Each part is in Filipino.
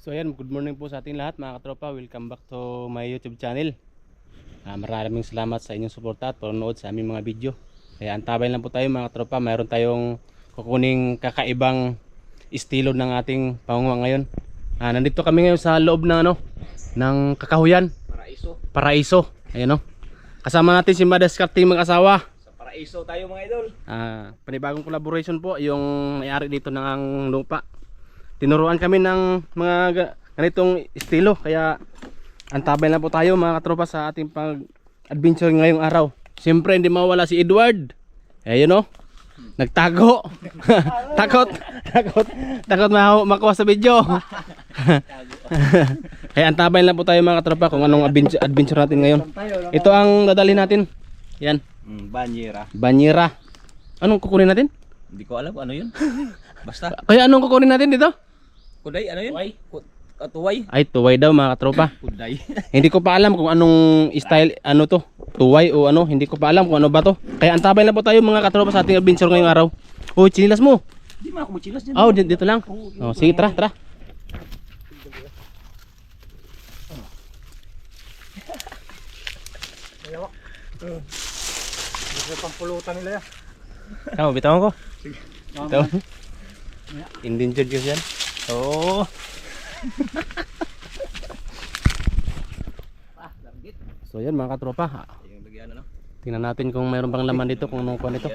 So ayan, good morning po sa ating lahat mga katropa. Welcome back to my YouTube channel. Ah, maraming salamat sa inyong suporta at panonood sa aming mga video. Kaya antabay lang po tayo mga katropa. Mayroon tayong kukuning kakaibang estilo ng ating pangunga ngayon. Ah, nandito kami ngayon sa loob ng ano, ng kakahuyan, Paraiso. Paraiso. Ayan o. Kasama natin si Madaskarte mag-asawa. Sa Paraiso tayo mga idol. Ah, panibagong collaboration po yung may-ari dito ng lupa. Tinuruan kami ng mga ga- ganitong estilo kaya antabay na po tayo mga katropa sa ating pag adventure ngayong araw. Siyempre hindi mawala si Edward. Ayun oh. Nagtago. takot. takot. Takot ma makuha sa video. kaya antabay lang po tayo mga katropa kung anong adventure, adventure natin ngayon. Ito ang dadalhin natin. Yan. Mm, Banyera. Banyera. Anong kukunin natin? Hindi ko alam kung ano yun. Basta. Kaya anong kukunin natin dito? Kuday, ano yun? Tuway. Tuway. Ay, tuway daw mga katropa. Kuday. hindi ko pa alam kung anong style, ano to. Tuway o ano, hindi ko pa alam kung ano ba to. Kaya antabay na po tayo mga katropa sa ating adventure ngayong araw. Uy, chinilas mo. Hindi mga kumuchilas dyan. Oh, dito, dito lang. Oh, sige, tara, tara. Ito pang pulutan nila yan. Tama, bitawan ko. Bitawan. Endangered yun yan. Oo. So yan mga katropa. Ano? Tingnan natin kung mayroon pang laman dito, kung anong kuha nito.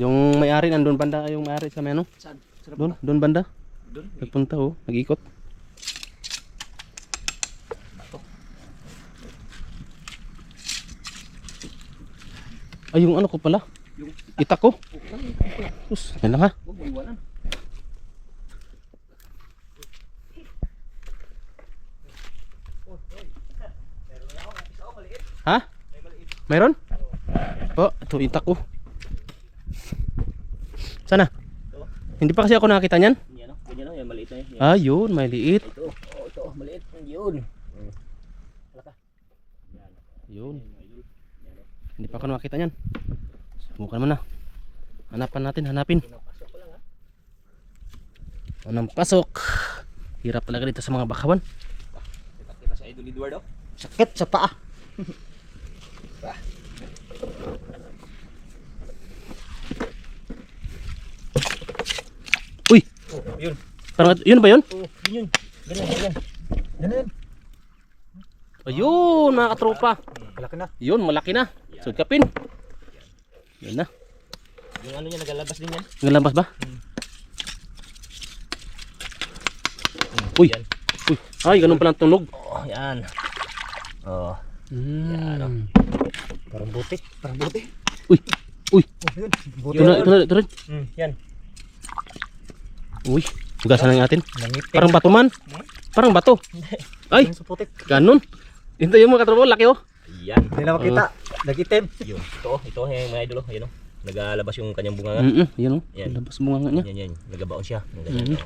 Yung may-ari nandun banda, yung may-ari sa may ano? Doon, doon banda. Doon. Nagpunta oh, nag-ikot. Ay, yung ano ko pala. Itak ko. Sus, yan lang ha. Ha? Mayroon? Oh, ito itak ko. Sana? Hindi pa kasi ako nakita niyan. Yan o. Ganyan. Yan maliit na yun. Yan. Ah, yun, may liit. Ito. Oh, ito. Maliit. Yun. Yun. Hindi pa ako nakita niyan. Subukan mo na. Hanapan natin, hanapin. Anong pasok? Hirap talaga dito sa mga bakawan. Kita kita sa Idol Eduardo. Sakit sa paa. Uy! Yun. Parang, yun ba yun? Oh, yun yun. Ganyan, ganyan. Yan yan. Ayun, mga katropa. Malaki na. Yun, malaki na. Sugkapin. Yun na. Yung ano niya, nagalabas din yan. Ngalabas ba? Uy! Yan. Uy! Ay, ganun pala ang tunog. Oh, yan. Oh. Mm. Parang buti. Parang buti. Uy! Uy! Oh, yun. Buti. Ito na, ito na, ito na. Mm, yan. Uy! Hugasan na natin. Nangipin. Parang bato man. Parang bato. Ay! Yung sa putik. Ganun. Ito yung mga katropa, laki oh. Yan. Hindi na makita. Nagitim. Yun. Ito, ito, yung mga idol. oh. Nagalabas yung kanyang bunga. Mm yun oh. Yan. Labas bunga nga niya. Yan, yan. Nagabaon siya. Yung ganyan. Mhm.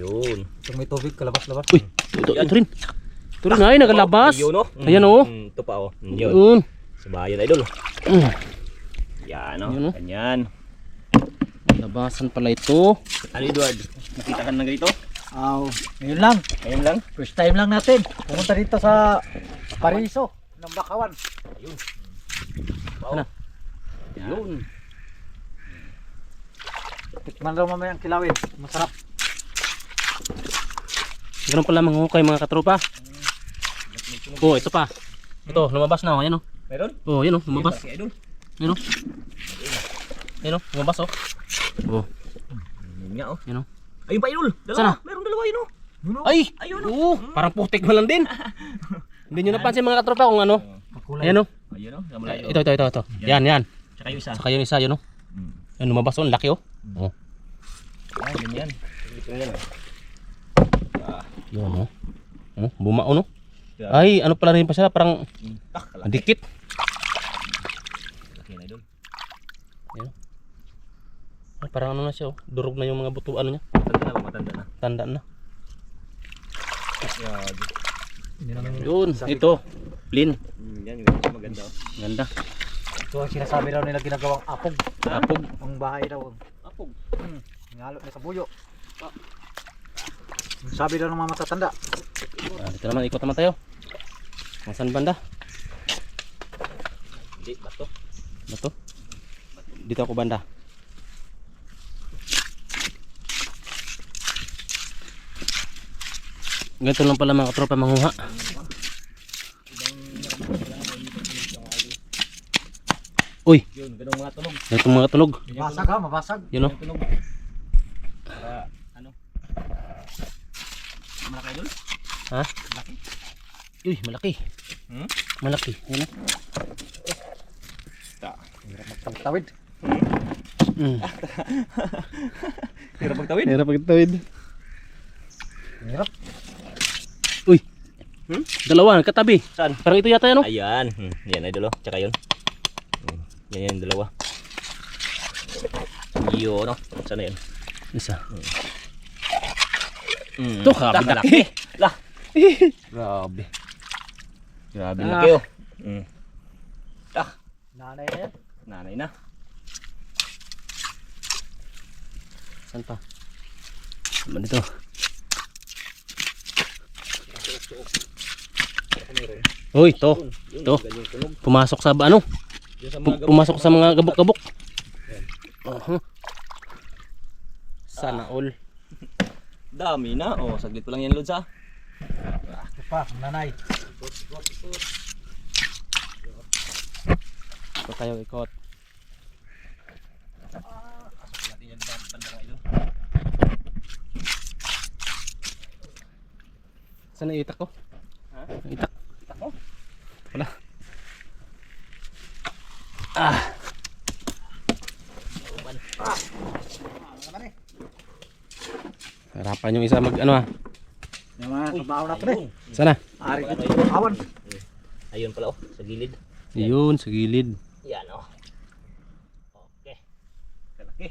Yun. Itong may tubig, kalabas-labas. Uy! Ito, ito rin. Ito rin ay, nagalabas. Yun o. Mm, Ayan, oh. mm, Ito pa o. Mm, Yun. Yun. Sa bayan idol. Mm. Yan o. Yun, oh. Ganyan. Labasan pala ito. Ano Edward? Nakita ka na ganito? Aw, ngayon lang. Ayun lang. First time lang natin. Pumunta dito sa Pariso ng Bakawan. Wow. Ano? Yun. Tikman daw mamaya ang kilawin. Masarap. Ganun pala manghukay mga katropa. Oh, ito pa. Ito, lumabas na oh. Ayan oh. Meron? Oh, yun oh, lumabas. Yun oh. Yun oh, lumabas oh. Oh, Yun nga o. yun oh. Ayun pa idol. Dalawa. Sana? Meron dalawa yun o. Ay! Ayun Oo, parang putik mo lang din. Hindi nyo napansin mga katropa kung ano. Ayan oh. Ayun o. Ito, ito, ito, ito. Yan, yan. Tsaka yung isa. Saka yun isa, yun oh. Mm. Yan, lumabas oh, ang laki oh. Oh, Ah, ganyan. Ito yan o. yun oh. Oh, bumao no. Ay, ano pala rin pa siya, parang Mm. Ah, dikit. Laki na idol. Ay, parang ano na siya oh. Durog na yung mga buto, ano niya. Matanda na? Matanda na. Tanda na. Naman Yun, ito. Plin. Mm, yan yung. Maganda o. Ganda. Ito ang sinasabi daw nila ginagawang apog. Apog. Ang bahay daw. Kung Hmm. Ngalo na sa buyo. Sabi daw ng mga matatanda. Ah, dito naman, ikot naman tayo. Ang saan banda? Hindi, bato. Ano to? Dito ako banda. Ganito lang pala mga tropa manguha. Uy, Yun, ganun mga tunog. ganito mga tunog. Basag ha, mabasag. Yun o. Ganun tunog. Para, ano? Malaki doon? Ha? Uy, malaki. Hmm? Malaki. Yan o. Tawid. Mm. Hirap magtawid. Hirap magtawid. Hirap. Uy. Hmm? Dalawa, katabi. Saan? Parang ito yata yan o. Ayan. Hmm. Yan, idol oh. Tsaka yun. Yan yan, dalawa. Yun, no? Saan na yan? Isa. Hmm. Ito, grabe Lah, laki. Lah. Grabe. Grabe Ah. laki oh. Hmm. Ah, Nanay na yan. nanay na. Saan pa? Naman dito. Uy, to. Yun, tunog. Pumasok sa ano? Sa mga pumasok sa mga gabok-gabok. Uh-huh. Sana all. Dami na. Oh, saglit pa lang yan, Lods ha. Ito pa, nanay. Ito tayo ikot. Saan ang itak ko? Ha? Itak. Itak mo? Wala. Ah. Harapan yung isa mag ano ah. Mga kabaw natin eh. Ayun. Sana? Ari dito. Awan. Ayun pala oh, sa gilid. Yun, sa gilid. Yan oh. Okay. Kalaki.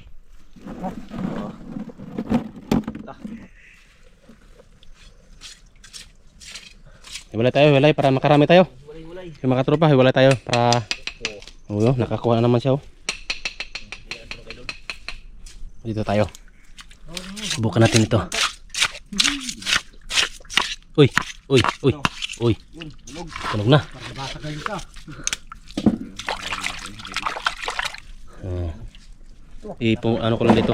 Hiwalay tayo, hiwalay para makarami tayo. Walay-walay. Yung mga tropa, hiwalay tayo para Oo, oh, nakakuha na naman siya oh. Dito tayo. Subukan natin ito. Uy, uy, uy, uy. Tunog na. Oh. Ipo, ano ko lang dito.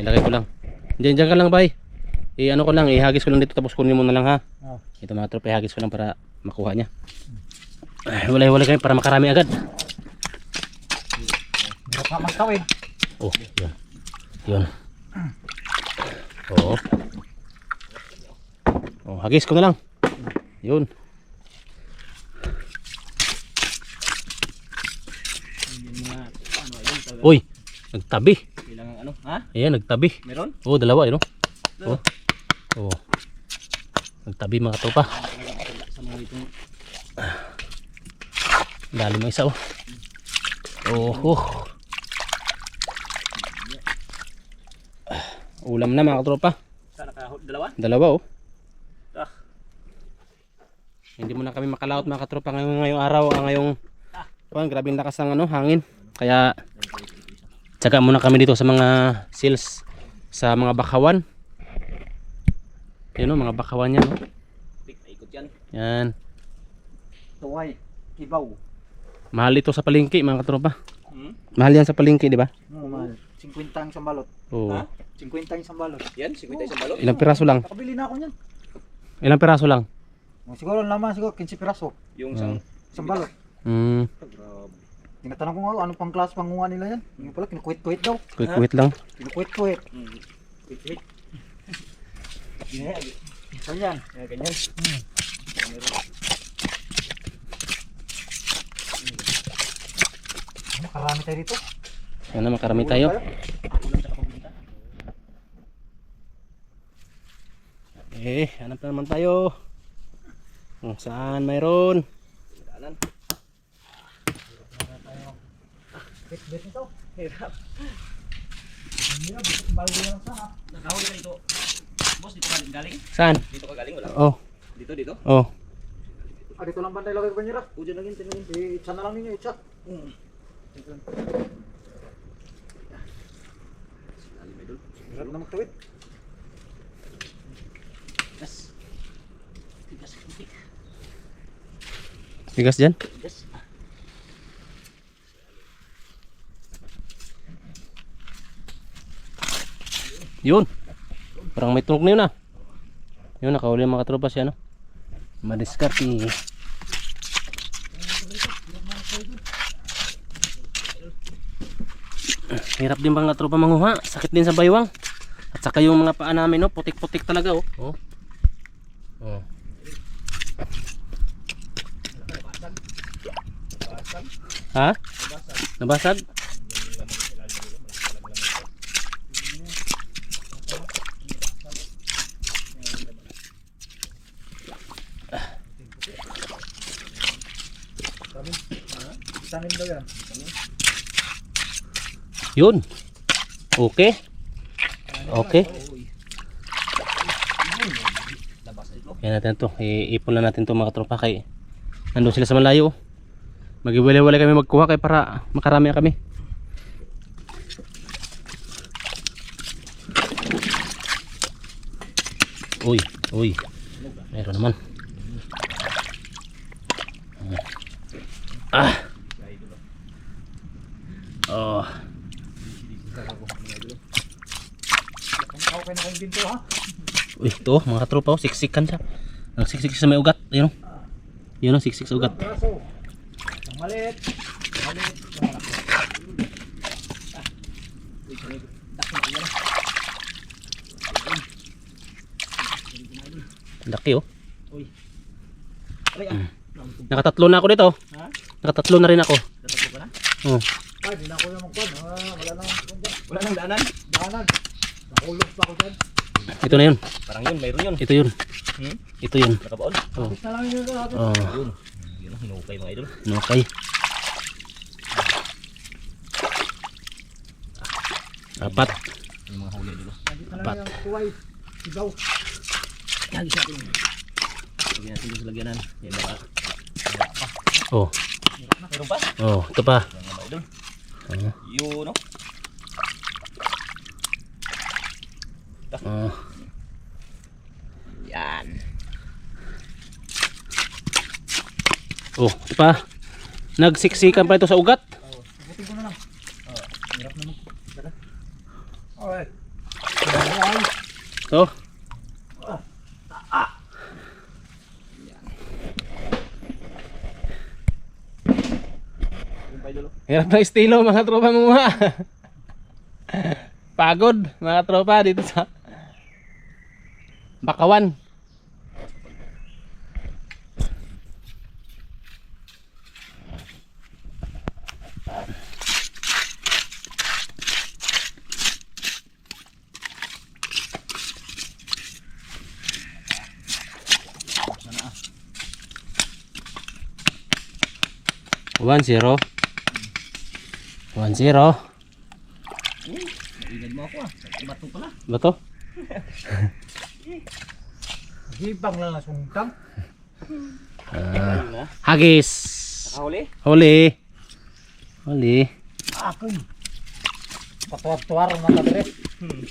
Ilagay ko lang. Diyan, diyan ka lang, bay. I ano ko lang, ihagis ko lang dito tapos kunin mo na lang ha. Oh. Ito mga tropa, ihagis ko lang para makuha niya. Ay, wala wala kami para makarami agad. Nga magtawid. Oh, yun. Yun. Oo. Oh, hagis ko na lang. Yun. Uy, nagtabi. Kailangan ano? Ha? Ayan, nagtabi. Meron? Oh, dalawa, yun. Oh. Oh. Nagtabi mga tropa. Sa mga itong Dali mo isa oh. Oh, oh. Ah, Ulam na mga tropa. sa naka dalawa? Dalawa oh. Ah. Hindi mo na kami makalaot mga katropa ngayong, ngayong araw, ah, ngayong Kuan, grabe lakas ng ano, hangin. Kaya tsaga muna kami dito sa mga seals sa mga bakawan. Yun oh, mga bakawan yan oh. Tik, naikot yan. Yan. Tuway. Kibaw. Mahal ito sa palengke mga katropa. Hmm? Mahal yan sa palengke, di ba? No, mahal. 50 ang isang balot. Oo. Ha? 50 ang isang balot. Yan, 50 isang balot. Ilang piraso lang? Nakabili na ako niyan. Ilang piraso lang? Oh, siguro naman siguro 15 piraso. Yung isang Isang balot. Hmm, Grabe. Tinatanong ko nga ano pang klase pangunga nila yan. Yung pala kinukuit-kuit daw. quick wait lang. Kinukuit-kuit. Hmm. Wait, wait. So yan. Yan, ganyan. Ano, karami tayo dito. Yan na, makarami tayo. Eh, hanap na naman tayo. Kung saan mayroon. Daanan. Bit, bit ito. Hirap. Hirap, bit, balde lang sa ha. Nakahuli ka dito. Boss, dito ka galing? Saan? Dito ka galing? Wala. Oh, Dito, dito. oh. Ah, dito lang banda ilagay ko niya. O, dyan lang yun, lang yun. I-chat na lang ninyo, i-chat. Hmm. Huwag na magtuwid. Yes. Tigas putik. Tigas dyan. Yes. Yun. Parang may tunog na yun ah. Yun, nakahuli ang mga tropa siya no. Madiskarte. Hirap din mga tropa manguha. Sakit din sa baywang. At saka yung mga paa namin no, putik-putik talaga oh. Oh. Oh. Ha? Nabasag? Tanim daw yan. Yun. Okay. Okay. Yan natin to. Iipon lang natin to mga tropa kay nandun sila sa malayo. Magiwalay-walay kami magkuha kay para makarami kami. Uy, uy. Meron naman. Ah. Oh. Okay na kayong binto ha? Uy, ito oh, mga tropa oh, siksikan siya. Nagsiksik sa may ugat. Ayun oh. Yun oh, siksik sa ugat. Ang. Ang. Ang malaki. Laki oh. Aray ah. Nakatatlo na ako dito. Ha? Nakatatlo na rin ako. Dapat ko na. Oh. Ay, di na ako yung magkwan. Ah, wala nang. Wala nang daanan. Dahanan. Nakulog pa ako dyan. Ito na yun. Parang yun, mayroon yun. Ito yun. Hmm? Ito yun. Nakabaon. Oh. Oh. Yun. Yun hinukay mga idol. Okay. Apat. Yung mga huli na Apat. Sigaw. Lagi sa atin. Lagyan natin yung lagyanan. Yan baka. Oh. Meron pa? Oh, ito pa. Yan mga idol. Oh. Yun no? Oh. Yan. Oh, ito pa. Nagsiksikan pa ito sa ugat. Butin ko na lang. Oh, hirap naman. Tara. Okay. Oh. Pa idol. oh. Hirap ng estilo mga tropa mga. Pagod mga tropa dito sa Bakawan. One zero. One zero. Ingad mo ako ah. Bato pala. Ba to? gibang lang na sungtang. Ayun na. Hagis. Nakahuli? Huli. Huli. Ako'y. Patuwar-tuwar na kadre. Hmm.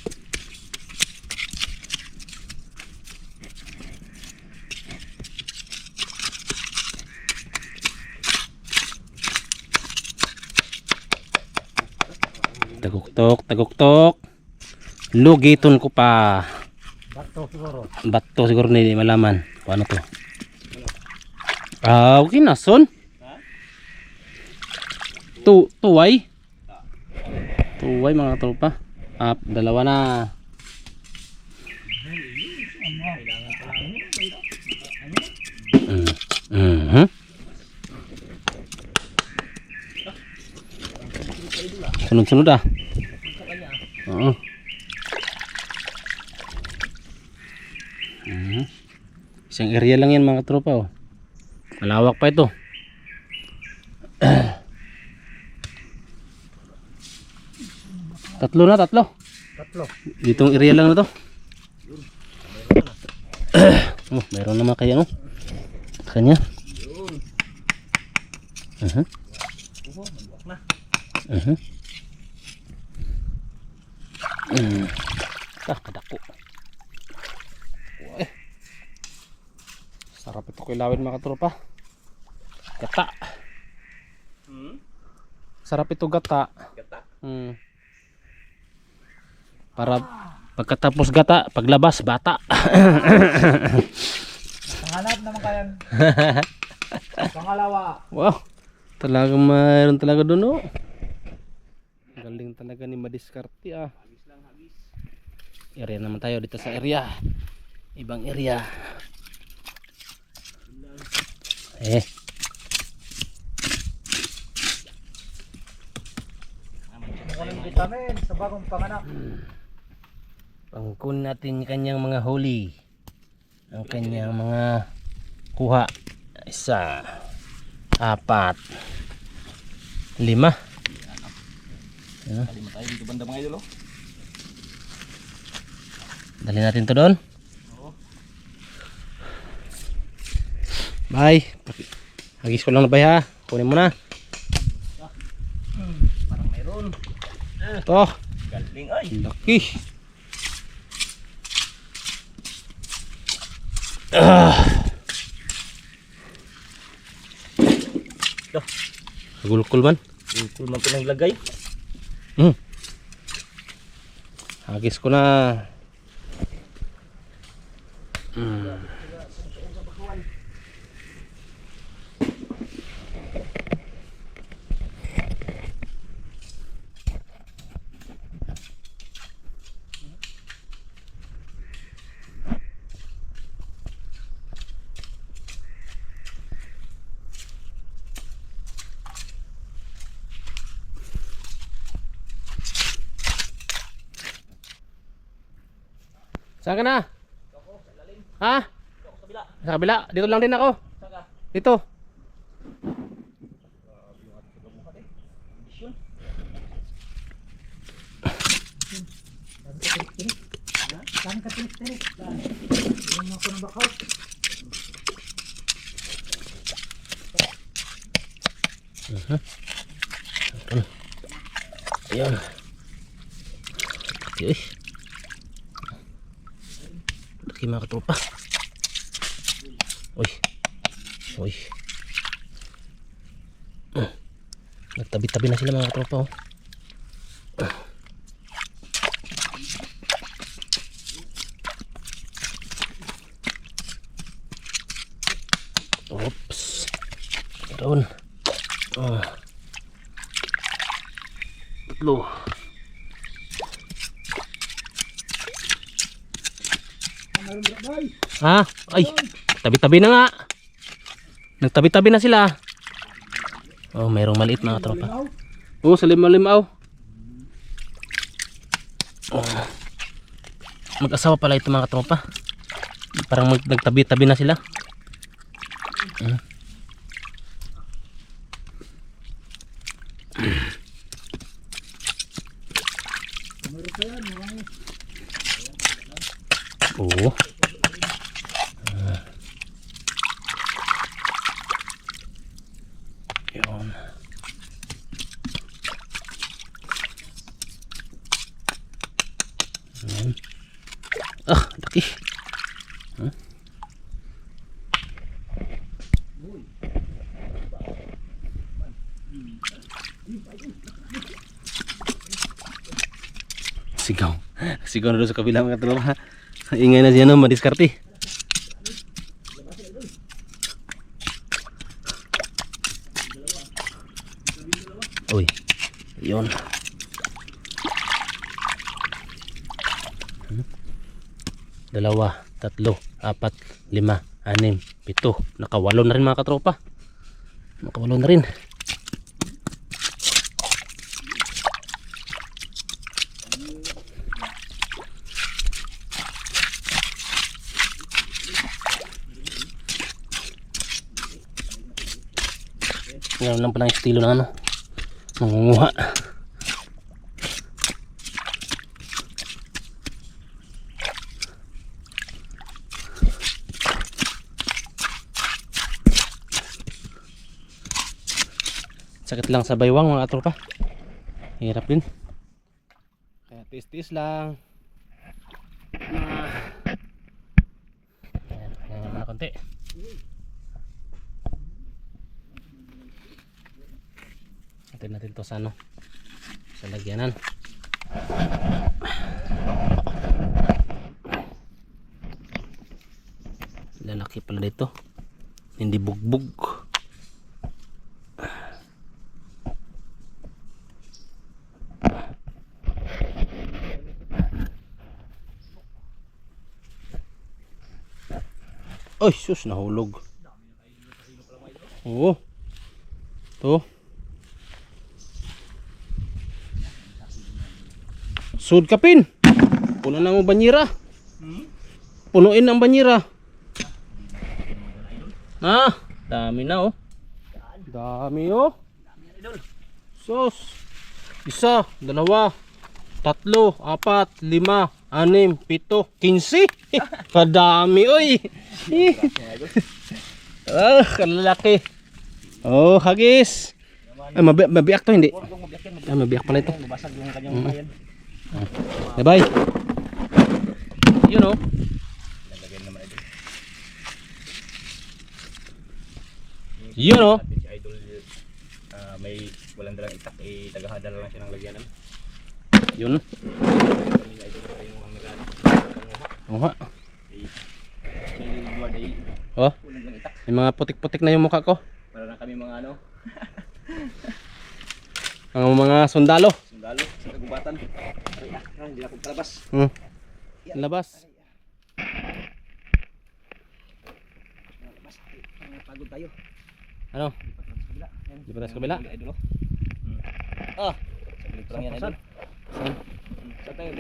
Taguktok, taguktok. Lugiton ko pa. Bato siguro. Bato siguro hindi malaman. Paano to? Ah, okay na son. Tu tuway. Tuway mga tropa. Ah, dalawa na. Mm. Mhm. Sunod-sunod ah. Oo. Mhm. Isang area lang yan mga tropa oh. Malawak pa ito. tatlo na, tatlo. Tatlo. Ditong area lang na to. oh, meron naman kaya no. Kanya. Mhm. Oho, maluwak na. Mhm. Mm. Ah, kadako. Uy. Kilawin mga katropa. Gata. Hmm? Sarap ito gata. Gata. Hmm. Para pagkatapos gata, paglabas bata. Pangalap naman kayang. Pangalawa. wow. Talagang mayroon talaga doon oh. Galing talaga ni Madiskarte ah. Area naman tayo dito sa area. Ibang area. Eh, Walang vitamin sa bagong panganak. pangkun natin kanyang mga huli. Ang kanyang mga kuha. Isa, apat, lima. Kali mo tayo dito banda mga idol oh. Dali natin to doon. Bye. Hagis ko lang na bay ha. Kunin mo na. Parang mayroon. To. Galing ay. Laki. Ah. Gulkul man. Yung man pinaglagay. Hmm. Hagis ko na. Hmm. Saan ka na? Ha? Sa kabila. Dito lang din ako. Dito. Saan ka tinik-tinik? Yung ako ng bakaw. Ayan. Laki eh. Laki mga katropa. Uy. Uy. Hmm. Nagtabi-tabi na sila mga katropa oh. Oops. Doon. Tatlo. Ha? Ay, tabi-tabi na nga. Nagtabi-tabi na sila. Oh, mayroong maliit mga tropa. Oo, sa lima-limaw. Oh. Mag-asawa pala ito mga tropa. Parang nagtabi-tabi na sila. Hmm. Oo. Ah. Yun. Yun. Ah, laki. Huh? Sigaw. Sigaw na doon sa kabila mga tropa. Ingay na siya no, madiskarte. Uy. Yun. Hmm. Dalawa, tatlo, apat, lima, anim, pito. Nakawalo na rin mga katropa. Nakawalo na rin. Ngayon lang pala yung estilo ng ano. Mangunguha. Sakit lang sa baywang mga tropa. Hirap din. Kaya tis-tis lang. Mga... Ayan, ayan na konti. Natin natin to sa ano. Sa lagyanan. Lalaki pala dito. Hindi bugbog. Ay, sus, nahulog. Oo. To. Sud kapin. Puno na mo banyera. Punuin ang banyera. Ah, dami na oh. Dami oh. Sus. Isa, dalawa, tatlo, apat, lima, anim, pito, kinsi. Kadami oy. ah, kalalaki. Oh, hagis. Ay, mabi mabiyak to hindi. Mabiyak yan. Ah, mabiyak pala ito. Mabasag yung kanyang bayan. Bye bye. You know. Naman idol. You know. Sabi si idol ah, may walang dalang itak eh tagahadala lang siya ng lagyanan. Yun. Ay ay Oh, may mga putik-putik na yung mukha ko. Para lang kami mga ano, Ang mga sundalo. sundalo sa kagubatan. Aray ah, ah, hindi na akong palabas. Hmm. Labas. Ah, Pagod tayo. Ano? Kabila. Di ba tayo sa kabila? Idol oh. Hmm. Ah, saglit lang yan idol. Saan? Saan tayo?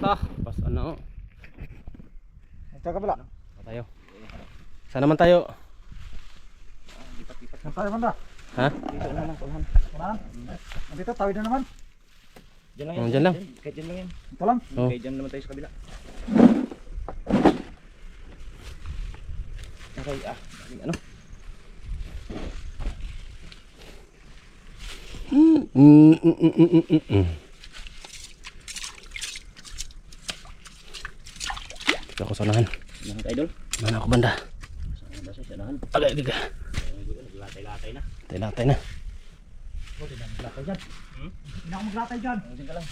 Ta, pas ano. Ito kabila. Pa tayo. Saan naman tayo? Saan tayo banda? Ha? Dito na lang, kulhan. Kumahan. Dito, tawid na naman. Diyan lang Oh, yan. dyan lang. Kahit dyan lang yan. Ito lang. Oh. Kahit dyan naman tayo sa kabila. Okay, ah. Ano? Mm, mm, mm, mm, mm, mm, mm. Dito ako sa unahan. Ano ka idol? Mana ako banda. Saan ba siya? Sanahan. Agay, agay. Latay-latay na. Tay-latay na. Di na maglatay dyan. Hmm? Hindi na ako maglatay dyan. Diyan ka lang.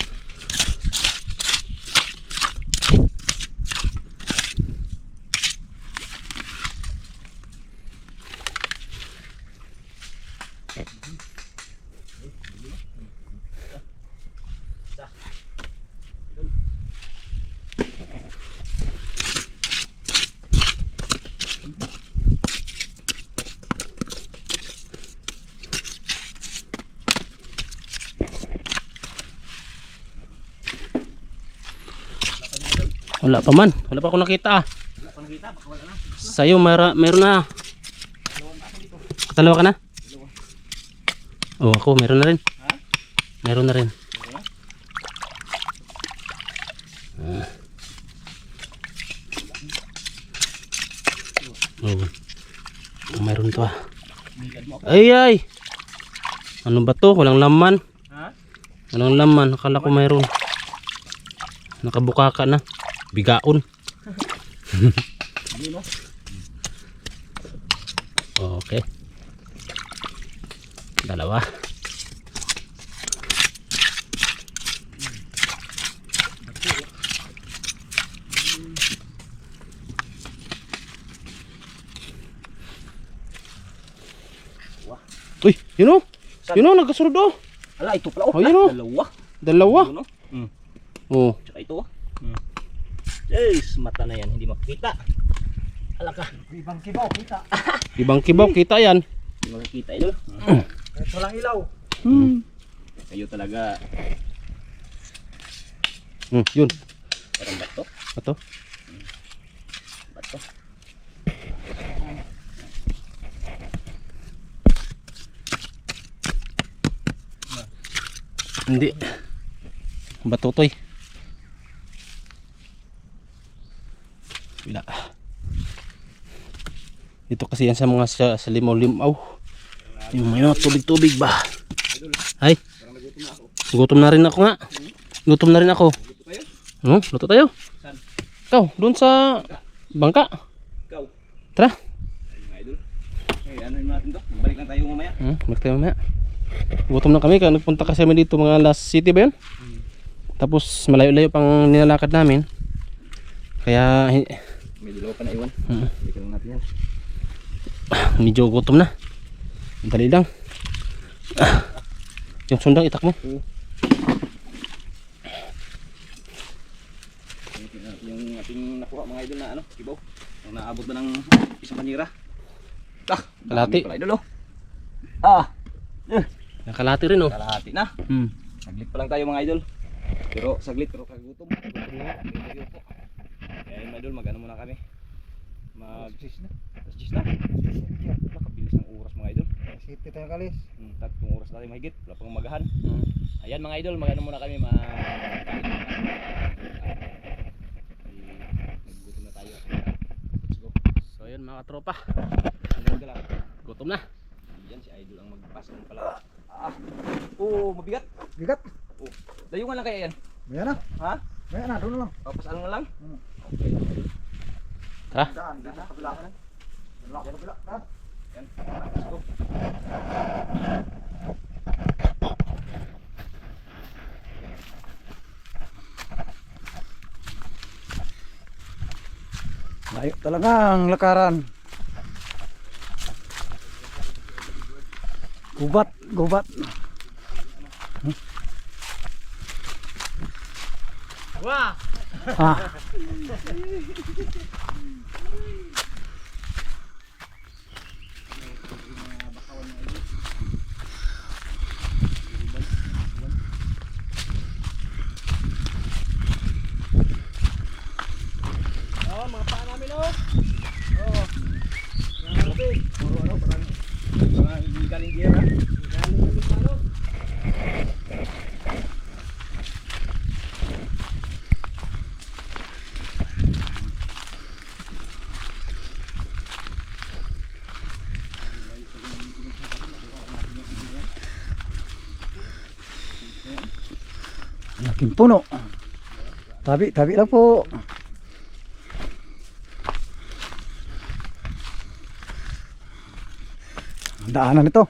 Wala pa man. Wala pa ako nakita ah. Wala pang kita, baka wala na. Sa'yo, mera, meron na. Dalawa ka na? Oh, ako, meron na rin. Ha? Meron na rin. Na? Oh. Oh, meron to ah. Ay, ay! Ano ba to? Walang laman. Ha? Walang laman. Akala ko mayroon. Nakabuka ka na. Bigaon. Okay. Dalawa. Uy, yun o. Yun o, nagkasunod o. Ala, ito pala. Oh, yun, oh. Dalawa. Dalawa. Yun, oh. Hmm. Oh. Tsaka ito. oh. Yes, mata na yan. Hindi makikita. Ala ka. Ibang kibaw, kita. Ibang kibaw, kita yan. Hindi makikita idol. Kahit walang ilaw. Hmm. Kayo talaga. Hmm, yun. Parang bato. Ito. Bato. Hindi. Batutoy. Wala. Dito kasi yan sa mga sa, sa limaw-limaw. Yung may mga tubig-tubig ba? Ay. Gutom na rin ako nga. Gutom na rin ako. Hmm? Luto tayo. Ikaw, doon sa bangka. Ikaw. Tara. Ano? Balik lang tayo mamaya. Hmm, balik tayo mamaya. Gutom na kami, kaya nagpunta kasi kami dito mga last city ba yun? Tapos malayo-layo pang nilalakad namin. Kaya May dalawa pa na iwan. Hmm. Balikan lang natin yan. medyo gutom na. Dali lang. Yung sundang itak mo. Yung ating nakuha mga idol na ano, kibaw. Ang naabot ba ng isang panira. Ah, Kalahati. dami pala idol oh. Ah, Nakalati rin oh. kalahati na. Hmm. Saglit pa lang tayo mga idol. Pero saglit pero kagutom. Gutom na. Gutom. Kaya yung mga idol, mag-ano muna kami. Mag sis na. Gis na. Nakabilis ng oras mga idol. City tayo kalis. Hmm, tatlong oras natin mahigit. Wala pang magahan. Hmm. Ayan mga idol, mag-ano muna kami ma Naggutom na tayo. Let's go. So yun mga tropa. Hanggang ka lang. Gutom na. Yan si idol ang magpasa ng pala. Ah. Mabigat. Bigat. Oh. Dayungan lang kaya yan. Maya na. Ha? Maya na, doon na lang. Ano na lang? Hmm. Tara. Layo talaga ang lakaran. Gubat, gubat. Wah! Ah, Oh, mga paa namin oh. Oh. Yan ang tubig. Puro ano, parang parang hindi galing gera. Galing galing ano. Laking puno. Tabi, tabi lang po. Daanan ito.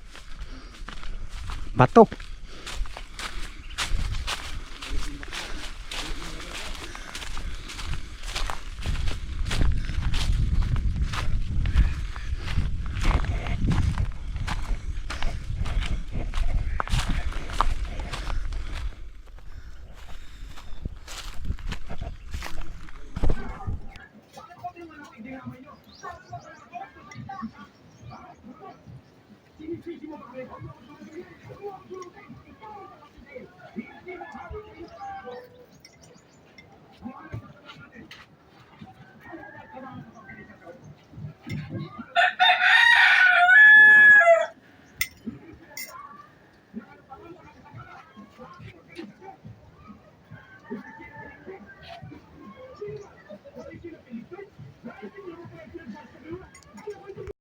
Bato.